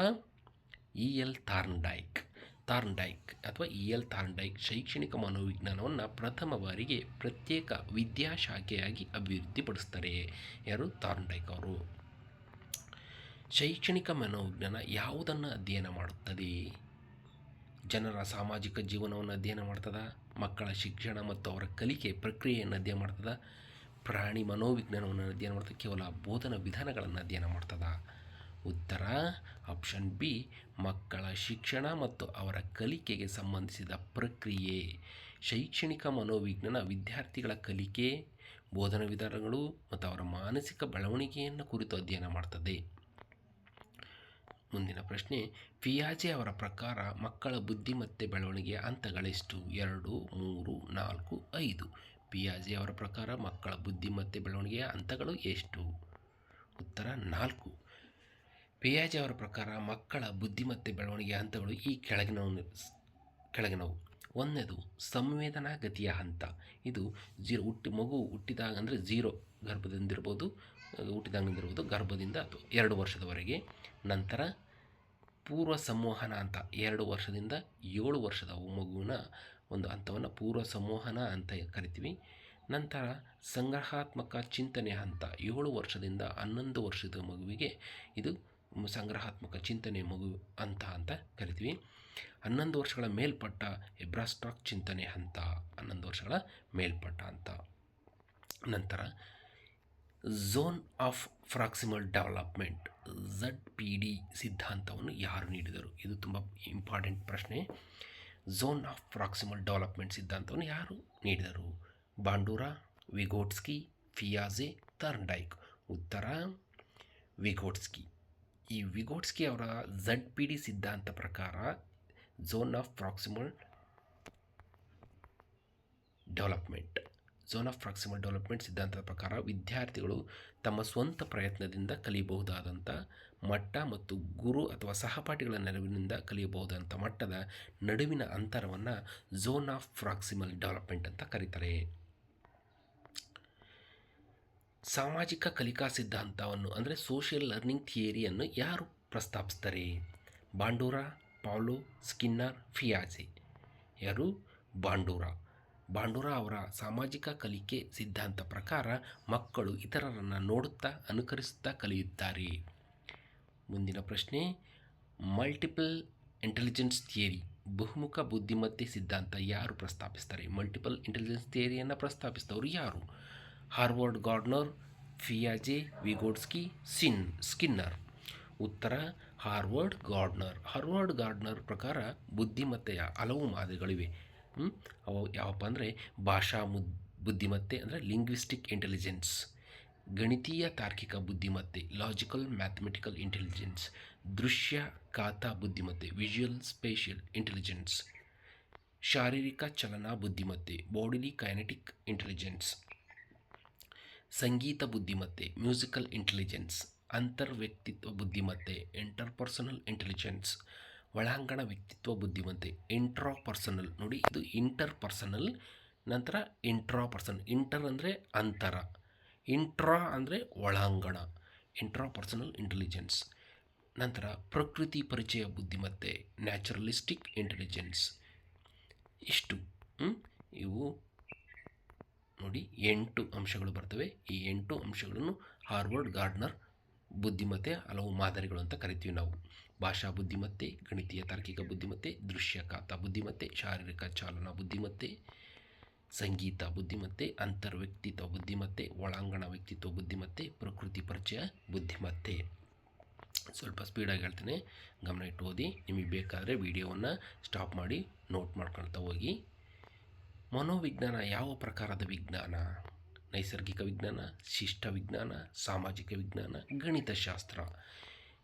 ಇ ಎಲ್ ಥಾರ್ನ್ಡೈಕ್. ಥಾರ್ನ್ಡೈಕ್ ಅಥವಾ ಇ ಎಲ್ ಥಾರ್ನ್ಡೈಕ್ ಶೈಕ್ಷಣಿಕ ಮನೋವಿಜ್ಞಾನವನ್ನು ಪ್ರಥಮ ಬಾರಿಗೆ ಪ್ರತ್ಯೇಕ ವಿದ್ಯಾಶಾಖೆಯಾಗಿ ಅಭಿವೃದ್ಧಿಪಡಿಸ್ತಾರೆ. ಯಾರು? ಥಾರ್ನ್ಡೈಕ್ ಅವರು. ಶೈಕ್ಷಣಿಕ ಮನೋವಿಜ್ಞಾನ ಯಾವುದನ್ನು ಅಧ್ಯಯನ ಮಾಡುತ್ತದೆ? ಜನರ ಸಾಮಾಜಿಕ ಜೀವನವನ್ನು ಅಧ್ಯಯನ ಮಾಡ್ತದ, ಮಕ್ಕಳ ಶಿಕ್ಷಣ ಮತ್ತು ಅವರ ಕಲಿಕೆ ಪ್ರಕ್ರಿಯೆಯನ್ನು ಅಧ್ಯಯನ ಮಾಡ್ತದ, ಪ್ರಾಣಿ ಮನೋವಿಜ್ಞಾನವನ್ನು ಅಧ್ಯಯನ ಮಾಡ್ತದೆ, ಕೇವಲ ಬೋಧನ ವಿಧಾನಗಳನ್ನು ಅಧ್ಯಯನ ಮಾಡ್ತದ. ಉತ್ತರ ಆಪ್ಷನ್ ಬಿ ಮಕ್ಕಳ ಶಿಕ್ಷಣ ಮತ್ತು ಅವರ ಕಲಿಕೆಗೆ ಸಂಬಂಧಿಸಿದ ಪ್ರಕ್ರಿಯೆ. ಶೈಕ್ಷಣಿಕ ಮನೋವಿಜ್ಞಾನ ವಿದ್ಯಾರ್ಥಿಗಳ ಕಲಿಕೆ, ಬೋಧನಾ ವಿಧಾನಗಳು ಮತ್ತು ಅವರ ಮಾನಸಿಕ ಬೆಳವಣಿಗೆಯನ್ನು ಕುರಿತು ಅಧ್ಯಯನ ಮಾಡ್ತದೆ. ಮುಂದಿನ ಪ್ರಶ್ನೆ ಪಿಯಾಜೆ ಅವರ ಪ್ರಕಾರ ಮಕ್ಕಳ ಬುದ್ಧಿಮತ್ತೆ ಬೆಳವಣಿಗೆಯ ಹಂತಗಳೆಷ್ಟು ಎರಡು, ಮೂರು, ನಾಲ್ಕು, ಐದು. ಪಿಯಾಜೆ ಅವರ ಪ್ರಕಾರ ಮಕ್ಕಳ ಬುದ್ಧಿಮತ್ತೆ ಬೆಳವಣಿಗೆಯ ಹಂತಗಳು ಎಷ್ಟು? ಉತ್ತರ, ನಾಲ್ಕು. ಪಿಯಾಜೆ ಅವರ ಪ್ರಕಾರ ಮಕ್ಕಳ ಬುದ್ಧಿಮತ್ತೆ ಬೆಳವಣಿಗೆಯ ಹಂತಗಳು ಈ ಕೆಳಗಿನವು ಕೆಳಗಿನವು. ಒಂದನೇದು ಸಂವೇದನಾ ಗತಿಯ ಹಂತ. ಇದು ಜೀರೋ ಹುಟ್ಟಿ, ಮಗು ಹುಟ್ಟಿದಾಗ ಅಂದರೆ ಜೀರೋ ಗರ್ಭದಿಂದಿರ್ಬೋದು. ಹುಟ್ಟಿದಾಗಿಂದಿರ್ಬೋದು ಗರ್ಭದಿಂದ ಅಥವಾ ಎರಡು ವರ್ಷದವರೆಗೆ. ನಂತರ ಪೂರ್ವ ಸಂವಹನ ಅಂತ, ಎರಡು ವರ್ಷದಿಂದ ಏಳು ವರ್ಷದ ಮಗುವಿನ ಒಂದು ಹಂತವನ್ನು ಪೂರ್ವ ಸಂವಹನ ಅಂತ ಕರಿತೀವಿ. ನಂತರ ಸಂಗ್ರಹಾತ್ಮಕ ಚಿಂತನೆ ಹಂತ, ಏಳು ವರ್ಷದಿಂದ ಹನ್ನೊಂದು ವರ್ಷದ ಮಗುವಿಗೆ ಇದು ಸಂಗ್ರಹಾತ್ಮಕ ಚಿಂತನೆ ಮಗು ಹಂತ ಅಂತ ಕರಿತೀವಿ. ಹನ್ನೊಂದು ವರ್ಷಗಳ ಮೇಲ್ಪಟ್ಟ ಎಬ್ರಾಸ್ಟಾಕ್ ಚಿಂತನೆ ಹಂತ, ಹನ್ನೊಂದು ವರ್ಷಗಳ ಮೇಲ್ಪಟ್ಟ ಅಂತ. ನಂತರ zone of proximal development Z P D ಸಿದ್ಧಾಂತವನ್ನು ಯಾರು ನೀಡಿದರು? ಇದು ತುಂಬ ಇಂಪಾರ್ಟೆಂಟ್ ಪ್ರಶ್ನೆ. ಝೋನ್ ಆಫ್ ಫ್ರಾಕ್ಸಿಮಲ್ ಡೆವಲಪ್ಮೆಂಟ್ ಸಿದ್ಧಾಂತವನ್ನು ಯಾರು ನೀಡಿದರು? ಬಾಂಡೂರಾ, ವಿಗೋಟ್ಸ್ಕಿ, ಫಿಯಾಜೆ ಥರ್ನ್ಡೈಕ್ ಉತ್ತರ, ವಿಗೋಟ್ಸ್ಕಿ. ಈ ವಿಗೋಟ್ಸ್ಕಿ ಅವರ ಝಡ್ ಪಿ ಡಿ ಸಿದ್ಧಾಂತ ಪ್ರಕಾರ zone of proximal development zone of proximal development ಸಿದ್ಧಾಂತದ ಪ್ರಕಾರ ವಿದ್ಯಾರ್ಥಿಗಳು ತಮ್ಮ ಸ್ವಂತ ಪ್ರಯತ್ನದಿಂದ ಕಲಿಯಬಹುದಾದಂಥ ಮಟ್ಟ ಮತ್ತು ಗುರು ಅಥವಾ ಸಹಪಾಠಿಗಳ ನೆರವಿನಿಂದ ಕಲಿಯಬಹುದಾದಂಥ ಮಟ್ಟದ ನಡುವಿನ ಅಂತರವನ್ನು ಝೋನ್ ಆಫ್ ಪ್ರಾಕ್ಸಿಮಲ್ ಡೆವಲಪ್ಮೆಂಟ್ ಅಂತ ಕರೀತಾರೆ. ಸಾಮಾಜಿಕ ಕಲಿಕಾ ಸಿದ್ಧಾಂತವನ್ನು, ಅಂದರೆ ಸೋಷಿಯಲ್ ಲರ್ನಿಂಗ್ ಥಿಯರಿಯನ್ನು ಯಾರು ಪ್ರಸ್ತಾಪಿಸ್ತಾರೆ? ಬಾಂಡೂರಾ ಪಾಲೋ ಸ್ಕಿನ್ನರ್, ಫಿಯಾಜಿ. ಯಾರು? ಬಾಂಡೂರ. ಬಾಂಡೂರ ಅವರ ಸಾಮಾಜಿಕ ಕಲಿಕೆ ಸಿದ್ಧಾಂತ ಪ್ರಕಾರ ಮಕ್ಕಳು ಇತರರನ್ನು ನೋಡುತ್ತಾ, ಅನುಕರಿಸುತ್ತಾ ಕಲಿಯುತ್ತಾರೆ. ಮುಂದಿನ ಪ್ರಶ್ನೆ ಮಲ್ಟಿಪಲ್ ಇಂಟೆಲಿಜೆನ್ಸ್ ಥಿಯರಿ ಬಹುಮುಖ ಬುದ್ಧಿಮತ್ತೆ ಸಿದ್ಧಾಂತ ಯಾರು ಪ್ರಸ್ತಾಪಿಸ್ತಾರೆ? ಮಲ್ಟಿಪಲ್ ಇಂಟೆಲಿಜೆನ್ಸ್ ಥಿಯರಿಯನ್ನು ಪ್ರಸ್ತಾಪಿಸಿದವರು ಯಾರು? ಹಾರ್ವರ್ಡ್ ಗಾರ್ಡ್ನರ್, ಫಿಯಾಜೆ, ವಿಗೋಡ್ಸ್ಕಿ, ಸಿನ್, ಸ್ಕಿನ್ನರ್. ಉತ್ತರ, ಹಾರ್ವರ್ಡ್ ಗಾರ್ಡ್ನರ್. ಹಾರ್ವರ್ಡ್ ಗಾರ್ಡ್ನರ್ ಪ್ರಕಾರ ಬುದ್ಧಿಮತ್ತೆಯ ಹಲವು ಮಾದರಿಗಳಿವೆ? ಅವು ಯಾವಪ್ಪ ಅಂದರೆ ಭಾಷಾ ಮುದ್, ಬುದ್ಧಿಮತ್ತೆ ಅಂದರೆ ಲಿಂಗ್ವಿಸ್ಟಿಕ್ ಇಂಟೆಲಿಜೆನ್ಸ್, ಗಣಿತೀಯ ತಾರ್ಕಿಕ ಬುದ್ಧಿಮತ್ತೆ, ಲಾಜಿಕಲ್ ಮ್ಯಾಥಮೆಟಿಕಲ್ ಇಂಟೆಲಿಜೆನ್ಸ್, ದೃಶ್ಯ ಖಾತಾ ಬುದ್ಧಿಮತ್ತೆ, ವಿಜುವಲ್ ಸ್ಪೇಷಿಯಲ್ ಇಂಟೆಲಿಜೆನ್ಸ್, ಶಾರೀರಿಕ ಚಲನಾ ಬುದ್ಧಿಮತ್ತೆ, ಬಾಡಿಲಿ ಕೈನೆಟಿಕ್ ಇಂಟೆಲಿಜೆನ್ಸ್, ಸಂಗೀತ ಬುದ್ಧಿಮತ್ತೆ, ಮ್ಯೂಸಿಕಲ್ ಇಂಟೆಲಿಜೆನ್ಸ್, ಅಂತರ್ವ್ಯಕ್ತಿತ್ವ ಬುದ್ಧಿಮತ್ತೆ, ಇಂಟರ್ಪರ್ಸನಲ್ ಇಂಟೆಲಿಜೆನ್ಸ್ ಒಳಾಂಗಣ ವ್ಯಕ್ತಿತ್ವ ಬುದ್ಧಿವಂತೆ. ಇಂಟ್ರಾ ಪರ್ಸನಲ್ ನೋಡಿ, ಇದು ಇಂಟರ್ ಪರ್ಸನಲ್ ನಂತರ ಇಂಟ್ರಾ ಪರ್ಸನ್ ಇಂಟರ್ ಅಂದರೆ ಅಂತರ. ಇಂಟ್ರಾ ಅಂದರೆ ಒಳಾಂಗಣ. ಇಂಟ್ರಾ ಪರ್ಸನಲ್ ಇಂಟೆಲಿಜೆನ್ಸ್ ನಂತರ ಪ್ರಕೃತಿ ಪರಿಚಯ ಬುದ್ಧಿಮತ್ತೆ. ನ್ಯಾಚುರಲಿಸ್ಟಿಕ್ ಇಂಟೆಲಿಜೆನ್ಸ್ ಇಷ್ಟು. ಇವು ನೋಡಿ, ಎಂಟು ಅಂಶಗಳು ಬರ್ತವೆ. ಈ ಎಂಟು ಅಂಶಗಳನ್ನು ಹಾರ್ವರ್ಡ್ ಗಾರ್ಡ್ನರ್ ಬುದ್ಧಿಮತ್ತೆ, ಹಲವು ಮಾದರಿಗಳು ಅಂತ ಕರಿತೀವಿ ನಾವು. ಭಾಷಾ ಬುದ್ಧಿಮತ್ತೆ, ಗಣಿತೀಯ ತಾರ್ಕಿಕ ಬುದ್ಧಿಮತ್ತೆ ದೃಶ್ಯಕಾತ ಬುದ್ಧಿಮತ್ತೆ, ಶಾರೀರಿಕ ಚಾಲನಾ ಬುದ್ಧಿಮತ್ತೆ, ಸಂಗೀತ ಬುದ್ಧಿಮತ್ತೆ, ಅಂತರ್ವ್ಯಕ್ತಿತ್ವ ಬುದ್ಧಿಮತ್ತೆ, ಒಳಾಂಗಣ ವ್ಯಕ್ತಿತ್ವ ಬುದ್ಧಿಮತ್ತೆ, ಪ್ರಕೃತಿ ಪರಿಚಯ ಬುದ್ಧಿಮತ್ತೆ. ಸ್ವಲ್ಪ ಸ್ಪೀಡಾಗಿ ಹೇಳ್ತೀನಿ. ಗಮನ ಇಟ್ಟು ಓದಿ. ನಿಮಗೆ ಬೇಕಾದರೆ ವಿಡಿಯೋವನ್ನು ಸ್ಟಾಪ್ ಮಾಡಿ ನೋಟ್ ಮಾಡ್ಕೊಳ್ತಾ ಹೋಗಿ. ಮನೋವಿಜ್ಞಾನ ಯಾವ ಪ್ರಕಾರದ ವಿಜ್ಞಾನ? ನೈಸರ್ಗಿಕ ವಿಜ್ಞಾನ, ಶಿಷ್ಟ ವಿಜ್ಞಾನ, ಸಾಮಾಜಿಕ ವಿಜ್ಞಾನ, ಗಣಿತಶಾಸ್ತ್ರ.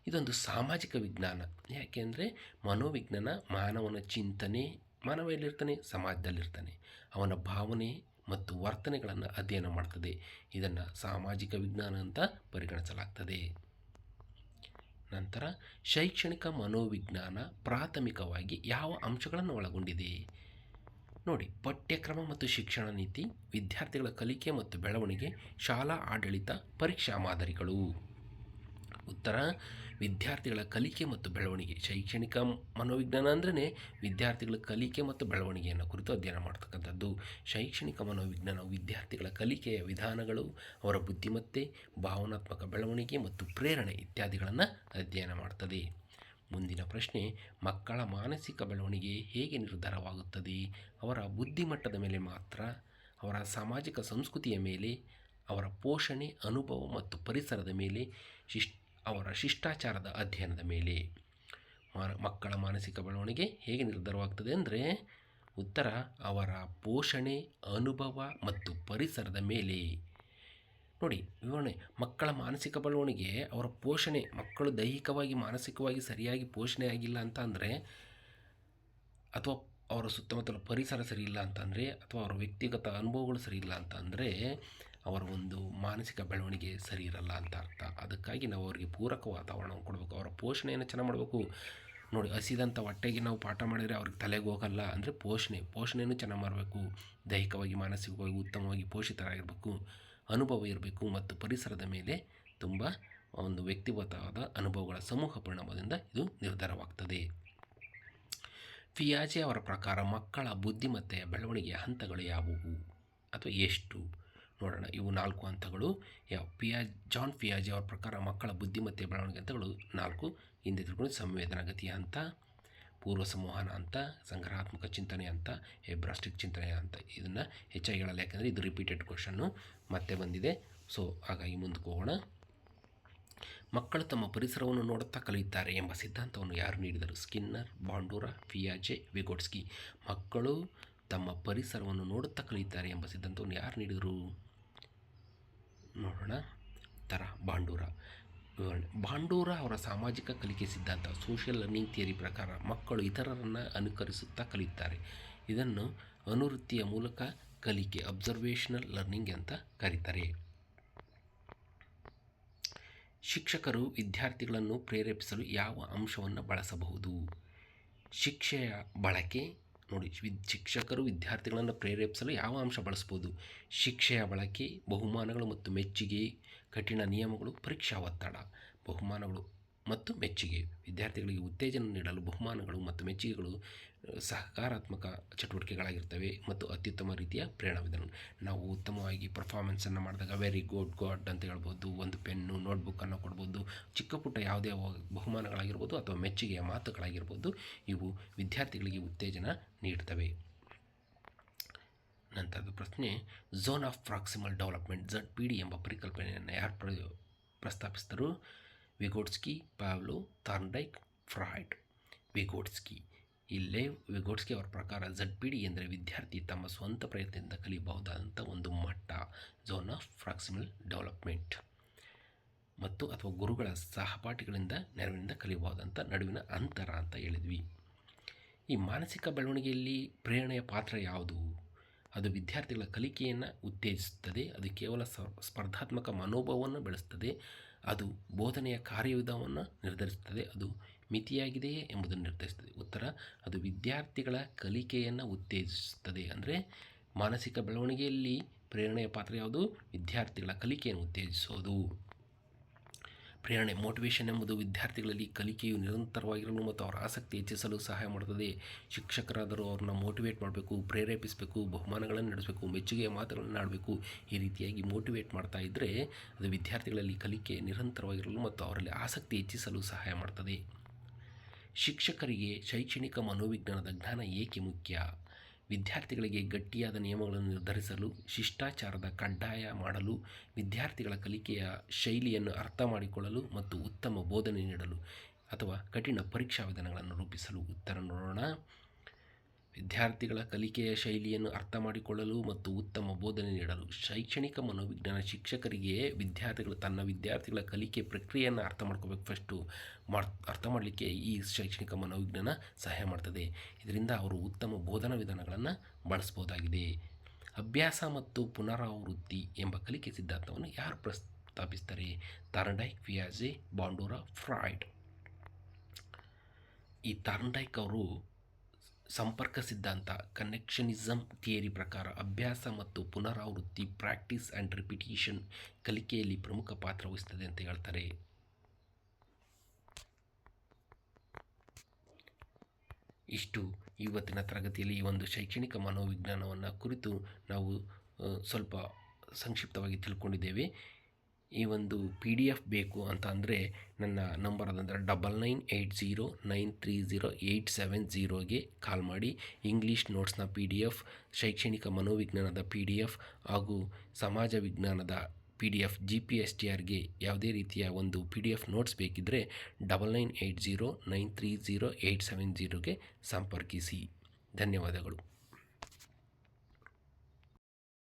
ಇದೊಂದು ಸಾಮಾಜಿಕ ವಿಜ್ಞಾನ. ಯಾಕೆಂದರೆ ಮನೋವಿಜ್ಞಾನ ಮಾನವನ ಚಿಂತನೆ ಮಾನವ ಎಲ್ಲಿರ್ತಾನೆ ಸಮಾಜದಲ್ಲಿರ್ತಾನೆ. ಅವನ ಭಾವನೆ ಮತ್ತು ವರ್ತನೆಗಳನ್ನು ಅಧ್ಯಯನ ಮಾಡ್ತದೆ. ಇದನ್ನು ಸಾಮಾಜಿಕ ವಿಜ್ಞಾನ ಅಂತ ಪರಿಗಣಿಸಲಾಗ್ತದೆ. ನಂತರ ಶೈಕ್ಷಣಿಕ ಮನೋವಿಜ್ಞಾನ ಪ್ರಾಥಮಿಕವಾಗಿ ಯಾವ ಅಂಶಗಳನ್ನು ಒಳಗೊಂಡಿದೆ? ನೋಡಿ, ಪಠ್ಯಕ್ರಮ ಮತ್ತು ಶಿಕ್ಷಣ ನೀತಿ, ವಿದ್ಯಾರ್ಥಿಗಳ ಕಲಿಕೆ ಮತ್ತು ಬೆಳವಣಿಗೆ, ಶಾಲಾ ಆಡಳಿತ, ಪರೀಕ್ಷಾ ಮಾದರಿಗಳು. ಉತ್ತರ, ವಿದ್ಯಾರ್ಥಿಗಳ ಕಲಿಕೆ ಮತ್ತು ಬೆಳವಣಿಗೆ. ಶೈಕ್ಷಣಿಕ ಮನೋವಿಜ್ಞಾನ ಅಂದ್ರೇ ವಿದ್ಯಾರ್ಥಿಗಳ ಕಲಿಕೆ ಮತ್ತು ಬೆಳವಣಿಗೆಯನ್ನು ಕುರಿತು ಅಧ್ಯಯನ ಮಾಡ್ತಕ್ಕಂಥದ್ದು. ಶೈಕ್ಷಣಿಕ ಮನೋವಿಜ್ಞಾನ ವಿದ್ಯಾರ್ಥಿಗಳ ಕಲಿಕೆಯ ವಿಧಾನಗಳು, ಅವರ ಬುದ್ಧಿಮತ್ತೆ, ಭಾವನಾತ್ಮಕ ಬೆಳವಣಿಗೆ ಮತ್ತು ಪ್ರೇರಣೆ ಇತ್ಯಾದಿಗಳನ್ನು ಅಧ್ಯಯನ ಮಾಡ್ತದೆ. ಮುಂದಿನ ಪ್ರಶ್ನೆ, ಮಕ್ಕಳ ಮಾನಸಿಕ ಬೆಳವಣಿಗೆ ಹೇಗೆ ನಿರ್ಧಾರವಾಗುತ್ತದೆ? ಅವರ ಬುದ್ಧಿಮಟ್ಟದ ಮೇಲೆ ಮಾತ್ರ, ಅವರ ಸಾಮಾಜಿಕ ಸಂಸ್ಕೃತಿಯ ಮೇಲೆ, ಅವರ ಪೋಷಣೆ, ಅನುಭವ ಮತ್ತು ಪರಿಸರದ ಮೇಲೆ ಶಿಶ್, ಅವರ ಶಿಷ್ಟಾಚಾರದ ಅಧ್ಯಯನದ ಮೇಲೆ. ಮಕ್ಕಳ ಮಾನಸಿಕ ಬೆಳವಣಿಗೆ ಹೇಗೆ ನಿರ್ಧಾರವಾಗ್ತದೆ ಅಂದರೆ, ಉತ್ತರ ಅವರ ಪೋಷಣೆ, ಅನುಭವ ಮತ್ತು ಪರಿಸರದ ಮೇಲೆ. ನೋಡಿ, ವಿವರಣೆ. ಮಕ್ಕಳ ಮಾನಸಿಕ ಬೆಳವಣಿಗೆ ಅವರ ಪೋಷಣೆ, ಮಕ್ಕಳು ದೈಹಿಕವಾಗಿ, ಮಾನಸಿಕವಾಗಿ ಸರಿಯಾಗಿ ಪೋಷಣೆ ಆಗಿಲ್ಲ ಅಂತ ಅಂದರೆ, ಅಥವಾ ಅವರ ಸುತ್ತಮುತ್ತಲ ಪರಿಸರ ಸರಿ ಇಲ್ಲ ಅಂತಂದರೆ ಅಥವಾ ಅವರ ವ್ಯಕ್ತಿಗತ ಅನುಭವಗಳು ಸರಿ ಇಲ್ಲ ಅಂತಂದರೆ ಅವರ ಒಂದು ಮಾನಸಿಕ ಬೆಳವಣಿಗೆ ಸರಿ ಇರಲ್ಲ ಅಂತ ಅರ್ಥ. ಅದಕ್ಕಾಗಿ ನಾವು ಅವರಿಗೆ ಪೂರಕ ವಾತಾವರಣವನ್ನು ಕೊಡಬೇಕು. ಅವರ ಪೋಷಣೆಯನ್ನು ಚೆನ್ನಾಗಿ ಮಾಡಬೇಕು. ನೋಡಿ ಹಸಿದಂಥ ಹೊಟ್ಟೆಗೆ ನಾವು ಪಾಠ ಮಾಡಿದರೆ ಅವ್ರಿಗೆ ತಲೆಗೆ ಹೋಗಲ್ಲ ಅಂದರೆ ಪೋಷಣೆ. ಪೋಷಣೆಯನ್ನು ಚೆನ್ನಾಗಿ ಮಾಡಬೇಕು. ದೈಹಿಕವಾಗಿ, ಮಾನಸಿಕವಾಗಿ, ಉತ್ತಮವಾಗಿ ಪೋಷಿತರಾಗಿರಬೇಕು. ಅನುಭವ ಇರಬೇಕು ಮತ್ತು ಪರಿಸರದ ಮೇಲೆ ತುಂಬ ಒಂದು ವ್ಯಕ್ತಿಗತವಾದ ಅನುಭವಗಳ ಸಮೂಹ ಪರಿಣಾಮದಿಂದ ಇದು ನಿರ್ಧಾರವಾಗ್ತದೆ. ಫಿಯಾಜೆ ಅವರ ಪ್ರಕಾರ ಮಕ್ಕಳ ಬುದ್ಧಿಮತ್ತೆಯ ಬೆಳವಣಿಗೆಯ ಹಂತಗಳು ಯಾವುವು? ಅಥವಾ ಎಷ್ಟು? ನೋಡೋಣ. ಇವು ನಾಲ್ಕು ಹಂತಗಳು. ಯಾವ ಪಿಯಾ, ಜಾನ್ ಪಿಯಾಜಿ ಅವರ ಪ್ರಕಾರ ಮಕ್ಕಳ ಬುದ್ಧಿಮತ್ತೆ ಬೆಳವಣಿಗೆ ಹಂತಗಳು ನಾಲ್ಕು, ಹಿಂದೆ ತಿಳ್ಕೊಂಡು ಸಂವೇದನಾಗತಿಯ ಹಂತ ಪೂರ್ವ ಸಂವಹನ ಹಂತ ಸಂಗ್ರಹಾತ್ಮಕ ಚಿಂತನೆ ಹಂತ ಹೆಬ್ರಾಸ್ಟಿಕ್ ಚಿಂತನೆ ಅಂತ. ಇದನ್ನು ಹೆಚ್ಚಾಗಿ ಹೇಳಲ್ಲ, ಯಾಕಂದರೆ ಇದು ರಿಪೀಟೆಡ್ ಕ್ವಶನ್ನು ಮತ್ತೆ ಬಂದಿದೆ. ಸೊ ಹಾಗಾಗಿ ಮುಂದಕ್ಕೆ ಹೋಗೋಣ. ಮಕ್ಕಳು ತಮ್ಮ ಪರಿಸರವನ್ನು ನೋಡುತ್ತಾ ಕಲಿಯುತ್ತಾರೆ ಎಂಬ ಸಿದ್ಧಾಂತವನ್ನು ಯಾರು ನೀಡಿದರು? ಸ್ಕಿನ್ನರ್, ಬಾಂಡೂರ ಫಿಯಾಜೆ ವಿಗೋಡ್ಸ್ಕಿ ಮಕ್ಕಳು ತಮ್ಮ ಪರಿಸರವನ್ನು ನೋಡುತ್ತಾ ಕಲಿಯುತ್ತಾರೆ ಎಂಬ ಸಿದ್ಧಾಂತವನ್ನು ಯಾರು ನೀಡಿದರು? ನೋಡೋಣ. ತರ ಬಾಂಡೂರ. ವಿವರಣೆ ಬಾಂಡೂರ ಅವರ ಸಾಮಾಜಿಕ ಕಲಿಕೆ ಸಿದ್ಧಾಂತ ಸೋಷಿಯಲ್ ಲರ್ನಿಂಗ್ ಥಿಯರಿ ಪ್ರಕಾರ ಮಕ್ಕಳು ಇತರರನ್ನು ಅನುಕರಿಸುತ್ತಾ ಕಲಿಯುತ್ತಾರೆ. ಇದನ್ನು ಅನುವೃತ್ತಿಯ ಮೂಲಕ ಕಲಿಕೆ ಅಬ್ಸರ್ವೇಷನಲ್ ಲರ್ನಿಂಗ್ ಅಂತ ಕರೀತಾರೆ. ಶಿಕ್ಷಕರು ವಿದ್ಯಾರ್ಥಿಗಳನ್ನು ಪ್ರೇರೇಪಿಸಲು ಯಾವ ಅಂಶವನ್ನು ಬಳಸಬಹುದು? ಶಿಕ್ಷೆಯ ಬಳಕೆ ನೋಡಿ ಶಿಕ್ಷಕರು ವಿದ್ಯಾರ್ಥಿಗಳನ್ನು ಪ್ರೇರೇಪಿಸಲು ಯಾವ ಅಂಶ ಬಳಸ್ಬೋದು? ಶಿಕ್ಷೆಯ ಬಳಕೆ, ಬಹುಮಾನಗಳು ಮತ್ತು ಮೆಚ್ಚುಗೆ, ಕಠಿಣ ನಿಯಮಗಳು, ಪರೀಕ್ಷಾ ಒತ್ತಡ, ಬಹುಮಾನಗಳು ಮತ್ತು ಮೆಚ್ಚುಗೆ. ವಿದ್ಯಾರ್ಥಿಗಳಿಗೆ ಉತ್ತೇಜನ ನೀಡಲು ಬಹುಮಾನಗಳು ಮತ್ತು ಮೆಚ್ಚುಗೆಗಳು ಸಹಕಾರಾತ್ಮಕ ಚಟುವಟಿಕೆಗಳಾಗಿರ್ತವೆ ಮತ್ತು ಅತ್ಯುತ್ತಮ ರೀತಿಯ ಪ್ರೇರಣಾ ವಿಧಾನ ನಾವು ಉತ್ತಮವಾಗಿ ಪರ್ಫಾರ್ಮೆನ್ಸನ್ನು ಮಾಡಿದಾಗ ವೆರಿ ಗುಡ್ ಗಾಡ್ ಅಂತ ಹೇಳ್ಬೋದು, ಒಂದು ಪೆನ್ನು ನೋಟ್ಬುಕ್ಕನ್ನು ಕೊಡ್ಬೋದು, ಚಿಕ್ಕ ಪುಟ್ಟ ಯಾವುದೇ ಬಹುಮಾನಗಳಾಗಿರ್ಬೋದು ಅಥವಾ ಮೆಚ್ಚುಗೆಯ ಮಾತುಗಳಾಗಿರ್ಬೋದು, ಇವು ವಿದ್ಯಾರ್ಥಿಗಳಿಗೆ ಉತ್ತೇಜನ ನೀಡ್ತವೆ. ನಂತರದ ಪ್ರಶ್ನೆ zone of proximal development Z P D ಎಂಬ ಪರಿಕಲ್ಪನೆಯನ್ನು ಯಾರು ಪ್ರ ಪ್ರಸ್ತಾಪಿಸಿದರು? Vygotsky Pavlov Thorndike, Freud. Vygotsky. ಇಲ್ಲೇ ವಿಗೋಡ್ಸ್ಕಿ ಅವರ ಪ್ರಕಾರ ಝಡ್ ಪಿ ಡಿ ಎಂದರೆ ವಿದ್ಯಾರ್ಥಿ ತಮ್ಮ ಸ್ವಂತ ಪ್ರಯತ್ನದಿಂದ ಕಲಿಯಬಹುದಾದಂಥ ಒಂದು ಮಟ್ಟ ಝೋನ್ ಆಫ್ ಪ್ರಾಕ್ಸಿಮಲ್ ಡೆವಲಪ್ಮೆಂಟ್ ಮತ್ತು ಅಥವಾ ಗುರುಗಳ ಸಹಪಾಠಿಗಳಿಂದ ನೆರವಿನಿಂದ ಕಲಿಯಬಹುದಂಥ ನಡುವಿನ ಅಂತರ ಅಂತ ಹೇಳಿದ್ವಿ. ಈ ಮಾನಸಿಕ ಬೆಳವಣಿಗೆಯಲ್ಲಿ ಪ್ರೇರಣೆಯ ಪಾತ್ರ ಯಾವುದು? ಅದು ವಿದ್ಯಾರ್ಥಿಗಳ ಕಲಿಕೆಯನ್ನು ಉತ್ತೇಜಿಸುತ್ತದೆ, ಅದು ಕೇವಲ ಸ್ಪರ್ಧಾತ್ಮಕ ಮನೋಭಾವವನ್ನು ಬೆಳೆಸ್ತದೆ ಅದು ಬೋಧನೆಯ ಕಾರ್ಯವಿಧಾನವನ್ನು ನಿರ್ಧರಿಸುತ್ತದೆ, ಅದು ಮಿತಿಯಾಗಿದೆಯೇ ಎಂಬುದನ್ನು ನಿರ್ಧರಿಸುತ್ತದೆ. ಉತ್ತರ, ಅದು ವಿದ್ಯಾರ್ಥಿಗಳ ಕಲಿಕೆಯನ್ನು ಉತ್ತೇಜಿಸುತ್ತದೆ ಅಂದರೆ ಮಾನಸಿಕ ಬೆಳವಣಿಗೆಯಲ್ಲಿ ಪ್ರೇರಣೆಯ ಪಾತ್ರ ಯಾವುದು? ವಿದ್ಯಾರ್ಥಿಗಳ ಕಲಿಕೆಯನ್ನು ಉತ್ತೇಜಿಸೋದು. ಪ್ರೇರಣೆ ಮೋಟಿವೇಶನ್ ಎಂಬುದು ವಿದ್ಯಾರ್ಥಿಗಳಲ್ಲಿ ಕಲಿಕೆಯು ನಿರಂತರವಾಗಿರಲು ಮತ್ತು ಅವರ ಆಸಕ್ತಿ ಹೆಚ್ಚಿಸಲು ಸಹಾಯ ಮಾಡುತ್ತದೆ. ಶಿಕ್ಷಕರಾದರೂ ಅವ್ರನ್ನ ಮೋಟಿವೇಟ್ ಮಾಡಬೇಕು, ಪ್ರೇರೇಪಿಸಬೇಕು, ಬಹುಮಾನಗಳನ್ನು ನಡೆಸಬೇಕು, ಮೆಚ್ಚುಗೆಯ ಮಾತುಗಳನ್ನು ಆಡಬೇಕು ಈ ರೀತಿಯಾಗಿ ಮೋಟಿವೇಟ್ ಮಾಡ್ತಾ ಇದ್ದರೆ ಅದು ವಿದ್ಯಾರ್ಥಿಗಳಲ್ಲಿ ಕಲಿಕೆ ನಿರಂತರವಾಗಿರಲು ಮತ್ತು ಅವರಲ್ಲಿ ಆಸಕ್ತಿ ಹೆಚ್ಚಿಸಲು ಸಹಾಯ ಮಾಡ್ತದೆ. ಶಿಕ್ಷಕರಿಗೆ ಶೈಕ್ಷಣಿಕ ಮನೋವಿಜ್ಞಾನದ ಜ್ಞಾನ ಏಕೆ ಮುಖ್ಯ? ವಿದ್ಯಾರ್ಥಿಗಳಿಗೆ ಗಟ್ಟಿಯಾದ ನಿಯಮಗಳನ್ನು ನಿರ್ಧರಿಸಲು, ಶಿಷ್ಟಾಚಾರದ ಕಡ್ಡಾಯ ಮಾಡಲು, ವಿದ್ಯಾರ್ಥಿಗಳ ಕಲಿಕೆಯ ಶೈಲಿಯನ್ನು ಅರ್ಥ ಮಾಡಿಕೊಳ್ಳಲು ಮತ್ತು ಉತ್ತಮ ಬೋಧನೆ ನೀಡಲು ಅಥವಾ ಕಠಿಣ ಪರೀಕ್ಷಾ ವಿಧಾನಗಳನ್ನು ರೂಪಿಸಲು ಉತ್ತರ ನೋಡೋಣ. ವಿದ್ಯಾರ್ಥಿಗಳ ಕಲಿಕೆಯ ಶೈಲಿಯನ್ನು ಅರ್ಥ ಮಾಡಿಕೊಳ್ಳಲು ಮತ್ತು ಉತ್ತಮ ಬೋಧನೆ ನೀಡಲು ಶೈಕ್ಷಣಿಕ ಮನೋವಿಜ್ಞಾನ ಶಿಕ್ಷಕರಿಗೆ ವಿದ್ಯಾರ್ಥಿಗಳು ತನ್ನ ವಿದ್ಯಾರ್ಥಿಗಳ ಕಲಿಕೆ ಪ್ರಕ್ರಿಯೆಯನ್ನು ಅರ್ಥ ಮಾಡ್ಕೋಬೇಕು ಫಸ್ಟು ಮಾಡ್, ಅರ್ಥ ಮಾಡಲಿಕ್ಕೆ ಈ ಶೈಕ್ಷಣಿಕ ಮನೋವಿಜ್ಞಾನ ಸಹಾಯ ಮಾಡ್ತದೆ. ಇದರಿಂದ ಅವರು ಉತ್ತಮ ಬೋಧನಾ ವಿಧಾನಗಳನ್ನು ಬಳಸ್ಬೋದಾಗಿದೆ. ಅಭ್ಯಾಸ ಮತ್ತು ಪುನರಾವೃತ್ತಿ ಎಂಬ ಕಲಿಕೆ ಸಿದ್ಧಾಂತವನ್ನು ಯಾರು ಪ್ರಸ್ತಾಪಿಸ್ತಾರೆ? ತಾರ್ಡೈಕ್ ವಿಯಾಜೆ ಬಾಂಡೂರಾ ಫ್ರಾಯ್ಡ್. ಈ ತಾರ್ಡೈಕ್ ಅವರು ಸಂಪರ್ಕ ಸಿದ್ಧಾಂತ ಕನೆಕ್ಷನಿಸಮ್ ಥಿಯರಿ ಪ್ರಕಾರ ಅಭ್ಯಾಸ ಮತ್ತು ಪುನರಾವೃತ್ತಿ ಪ್ರಾಕ್ಟೀಸ್ ಆ್ಯಂಡ್ ರಿಪಿಟೇಷನ್ ಕಲಿಕೆಯಲ್ಲಿ ಪ್ರಮುಖ ಪಾತ್ರ ವಹಿಸ್ತದೆ ಅಂತ ಹೇಳ್ತಾರೆ. ಇಷ್ಟು ಇವತ್ತಿನ ತರಗತಿಯಲ್ಲಿ ಈ ಒಂದು ಶೈಕ್ಷಣಿಕ ಮನೋವಿಜ್ಞಾನವನ್ನು ಕುರಿತು ನಾವು ಸ್ವಲ್ಪ ಸಂಕ್ಷಿಪ್ತವಾಗಿ ತಿಳ್ಕೊಂಡಿದ್ದೇವೆ. ಈ ಒಂದು ಪಿ ಡಿ ಎಫ್ ಬೇಕು ಅಂತ ಅಂದರೆ ನನ್ನ number ಅದಂದರೆ double nine eight zero nine three zero eight seven ಝೀರೋಗೆ call ಮಾಡಿ. ಇಂಗ್ಲೀಷ್ ನೋಟ್ಸ್ನ ಪಿ ಡಿ ಎಫ್ ಶೈಕ್ಷಣಿಕ ಮನೋವಿಜ್ಞಾನದ ಪಿ ಡಿ ಎಫ್ ಹಾಗೂ ಸಮಾಜ ವಿಜ್ಞಾನದ P D F G P S T ಆರ್ಗೆ ಯಾವುದೇ ರೀತಿಯ ಒಂದು ಪಿ ಡಿ ಎಫ್ ನೋಟ್ಸ್ ಬೇಕಿದ್ದರೆ double nine eight zero nine three zero eight seven ಝೀರೋಗೆ ಸಂಪರ್ಕಿಸಿ. ಧನ್ಯವಾದಗಳು.